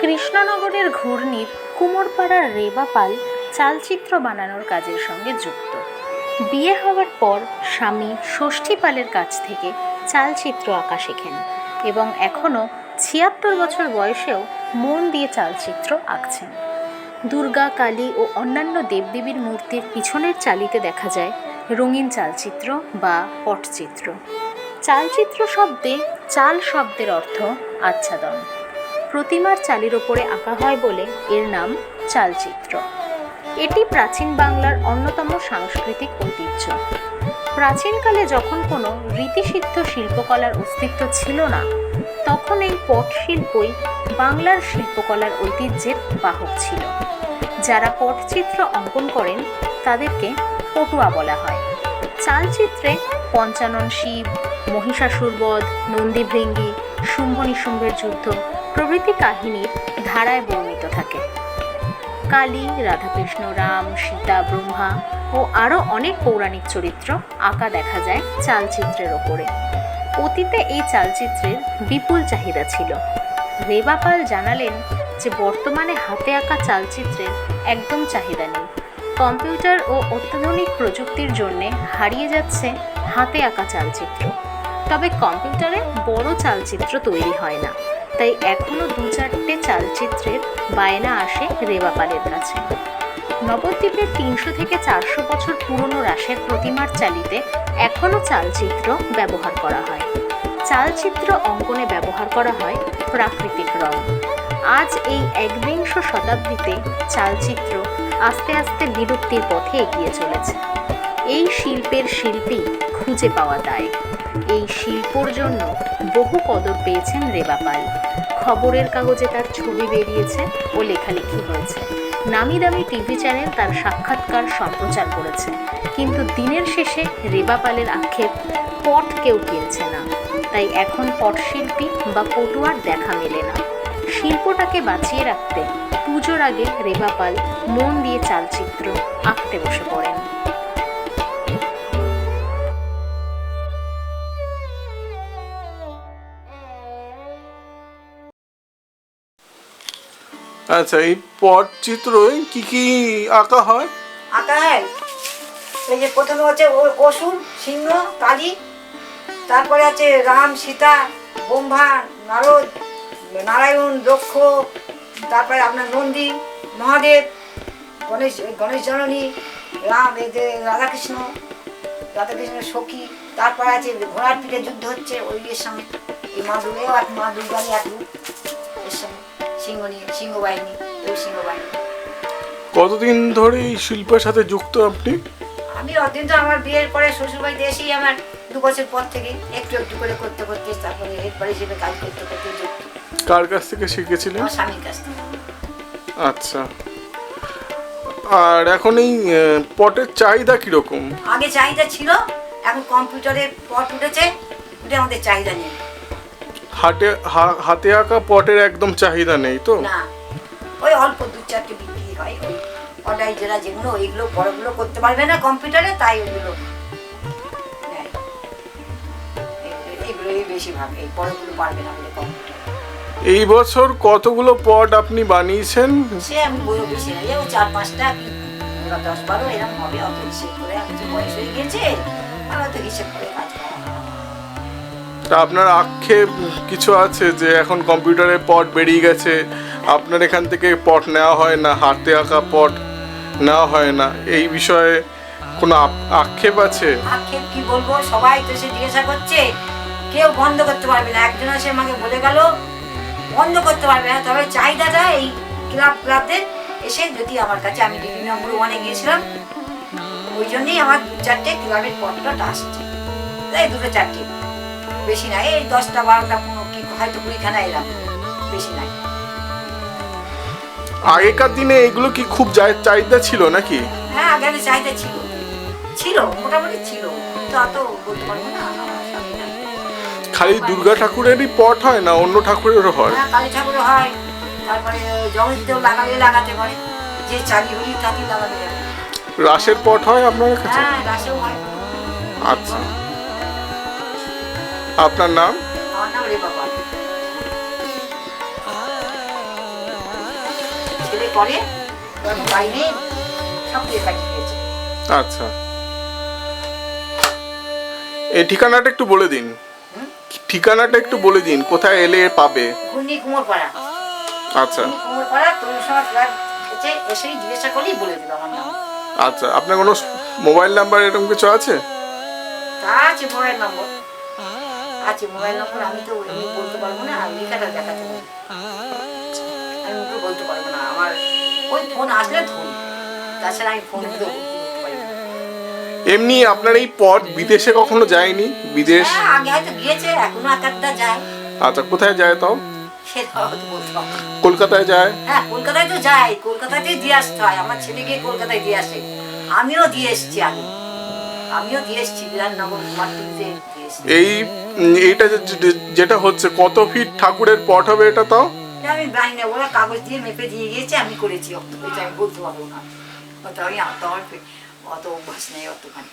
কৃষ্ণনগরের ঘূর্ণির কুমোরপাড়ার রেবা পাল চালচিত্র বানানোর কাজের সঙ্গে যুক্ত। বিয়ে হওয়ার পর স্বামী ষষ্ঠী পালের কাছ থেকে চালচিত্র আঁকা শেখেন এবং এখনও ছিয়াত্তর বছর বয়সেও মন দিয়ে চালচিত্র আঁকছেন। দুর্গা, কালী ও অন্যান্য দেবদেবীর মূর্তির পিছনের চালিতে দেখা যায় রঙিন চালচিত্র বা পটচিত্র। চালচিত্র শব্দে চাল শব্দের অর্থ আচ্ছাদন। প্রতিমার চালের ওপরে আঁকা হয় বলে এর নাম চালচিত্র। এটি প্রাচীন বাংলার অন্যতম সাংস্কৃতিক ঐতিহ্য। প্রাচীনকালে যখন কোনো রীতিসিদ্ধ শিল্পকলার অস্তিত্ব ছিল না, তখন এই পট শিল্পই বাংলার শিল্পকলার ঐতিহ্যের বাহক ছিল। যারা পটচিত্র অঙ্কন করেন, তাদেরকে পটুয়া বলা হয়। চালচিত্রে পঞ্চানন শিব, মহিষাসুরবধ, নন্দীভৃঙ্গি শুম্ভ নিশুম্ভের যুদ্ধ প্রভৃতি কাহিনীর ধারায় বর্ণিত থাকে। কালী, রাধাকৃষ্ণ, রাম, সীতা, ব্রহ্মা ও আরও অনেক পৌরাণিক চরিত্র আঁকা দেখা যায় চালচিত্রের ওপরে। অতীতে এই চালচিত্রের বিপুল চাহিদা ছিল। রেবা পাল জানালেন যে বর্তমানে হাতে আঁকা চালচিত্রের একদম চাহিদা নেই। কম্পিউটার ও অত্যাধুনিক প্রযুক্তির জন্য হারিয়ে যাচ্ছে হাতে আঁকা চালচিত্র। তবে কম্পিউটারে বড় চালচিত্র তৈরি হয় না। তাই এখনও দু চারটে চালচিত্রের বায়না আসে রেবাপালের কাছে। নবদ্বীপের তিনশো থেকে চারশো বছর পুরনো রাসের প্রতিমার চালিতে এখনও চালচিত্র ব্যবহার করা হয়। চালচিত্র অঙ্কনে ব্যবহার করা হয় প্রাকৃতিক রং। আজ এই একবিংশ শতাব্দীতে চালচিত্র আস্তে আস্তে বিলুপ্তির পথে এগিয়ে চলেছে। এই শিল্পের শিল্পী খুঁজে পাওয়া দায়। এই শিল্পর জন্য বহু কদর পেয়েছেন রেবাপাল খবরের কাগজে তার ছবি বেরিয়েছে ও লেখালেখি হয়েছে। নামি দামি টিভি চ্যানেল তার সাক্ষাৎকার সম্প্রচার করেছে। কিন্তু দিনের শেষে রেবাপালের আক্ষেপ পট কেউ কিনছে না। তাই এখন পটশিল্পী বা পটুয়ার দেখা মেলে না। শিল্পটাকে বাঁচিয়ে রাখতে পুজোর আগে রেবা পাল মন দিয়ে চালচিত্র আঁকতে বসে পড়েন। আচ্ছা এই পটচিত্র কি কি আঁকা হয়? আঁকা হয়। এই যে প্রথমে হচ্ছে অসুর সিংহ, কালী, তারপরে আছে রাম, সীতা, ব্রহ্মা, নারদ, নারায়ণ, দক্ষ, তারপরে আপনার নন্দী, মহাদেব, গণেশ গণেশ জননী, রাম যে রাধাকৃষ্ণ রাধাকৃষ্ণ সখী, তারপরে আছে ঘোড়ার পিঠে যুদ্ধ হচ্ছে, ওই এর সঙ্গে, এই মা দুর্গাও এক মা দুর্গারই এক রূপ এর সঙ্গে। সিংহ নিয়ে সিংহ বাহিনী এই সিংহ বাহিনী কতদিন ধরে এই শিল্পের সাথে যুক্ত আপনি? আমি অদিন তো আমার বিয়ের পরে শ্বশুরবাড়িতে এসেই আমার দু বছর পর থেকে একটু একটু করে করতে করতে তারপরে হেডবার হিসেবে কাজ করতে করতে যুক্ত। কার কাছ থেকে শিখেছিলেন? আমার স্বামীর কাছ থেকে। আচ্ছা। আর এখন এই আহ, পটের চাহিদা কীরকম? আগে চাহিদা ছিল এখন কম্পিউটারে পট উঠেছে উঠে আমাদের চাহিদা নেই। হাটে হাতে আঁকা পটের একদম চাহিদা নেই তো? না। ওই অল্প দু চারটে বিক্রি হয়। ওই অর্ডার যারা যেগুলো ওইগুলো বড়গুলো করতে পারবে না কম্পিউটারে তাই ওইগুলো বেশি ভাবে এই বড়গুলো পারবে না বলে কম্পিউটার। এই বছর কতগুলো পট আপনি বানিয়েছেন? সে আমি বইও বেশি না ও চার পাঁচটা দশ বারো এরকম হবে অত হিসেব করে আমি বয়স হয়ে গেছে আর অত হিসেব করে কাজ করা না। তা আপনার আক্ষেপ কিছু আছে যে এখন কম্পিউটারে পট বেরিয়ে গেছে? আপনার এখান থেকে পট নেওয়া হয় না, হাতে আঁকা পট নেওয়া হয় না। এই বিষয়ে কোনো আক্ষেপ আছে? আক্ষেপ কি বলব? সবাই তো সে জিজ্ঞাসা করছে। কেউ বন্ধ করতে পারবে না। একজন আমাকে বলে গেল, বন্ধ করতে পারবে না, তবে চাহিদাটা এই ক্লাব এসে যদি আমার কাছে আমি বিভিন্ন গিয়েছিলাম, ওই জন্যই আমার দু চারটে ক্লাবের পটটা আসছে। দুটো চারটে। বেশি নাই। এই দশটা বারোটা পনেরো কি হয়তো কুড়িখানা এলাম। বেশি নাই। আগেকার দিনে এগুলো কি খুব চাহিদা ছিল নাকি? হ্যাঁ আগে চাহিদা ছিল। ছিল মোটামুটি ছিল। কিন্তু অত বলতে পারব না। খালি দুর্গা ঠাকুরেরই পট হয় না অন্য ঠাকুরেরও হয়? হ্যাঁ কালী ঠাকুরও হয়। তারপরে লাগালে লাগাতে পারে। যে চালি হলি লাগাতে যাবে রাসের পট হয় আপনার কাছে? হ্যাঁ রাসেও হয়। আচ্ছা। আপনার নাম? আমার নাম রেপা পাল। করে আমি বাইরে সব লেখা আচ্ছা। এই ঠিকানাটা একটু বলে দিন। ঠিকানাটা একটু বলে দিন কোথায় এলে পাবে? আচ্ছা। এসেই জিজ্ঞাসা করলেই বলে দিল আমার নাম। আচ্ছা আপনার কোনো মোবাইল নাম্বার এরকম কিছু আছে? তা আছে মোবাইল নম্বর। আছে মোবাইল নম্বর আমি তো এমনি বলতে পারব না আর লেখাটা দেখাতে পারব আমি ওকে বলতে পারব না আমার ওই ফোন আসলে ধরি তাছাড়া আমি ফোন করতে এমনি আপনার এই পট বিদেশে কখনো যায়নি? বিদেশ? হ্যাঁ আগে হয়তো গিয়েছে এখনও এক যায়। আচ্ছা কোথায় যায় তাও। কলকাতায় যায়? হ্যাঁ কলকাতায় তো যাই কলকাতাতেই দিয়ে আসতে হয় আমার ছেলেকে কলকাতায় দিয়ে আসে। আমিও দিয়ে এসেছি আগে। আমিও দিয়ে এসেছি বিধাননগর এই এইটা যেটা হচ্ছে, কত ফিট ঠাকুরের পট হবে এটা তাও? আমি জানি না, ওরা কাগজ দিয়ে মেপে দিয়ে গিয়েছে, আমি করেছি অত আমি বলতে পারব না। অত আমি অত অত অভ্যাস নেই অতখানি।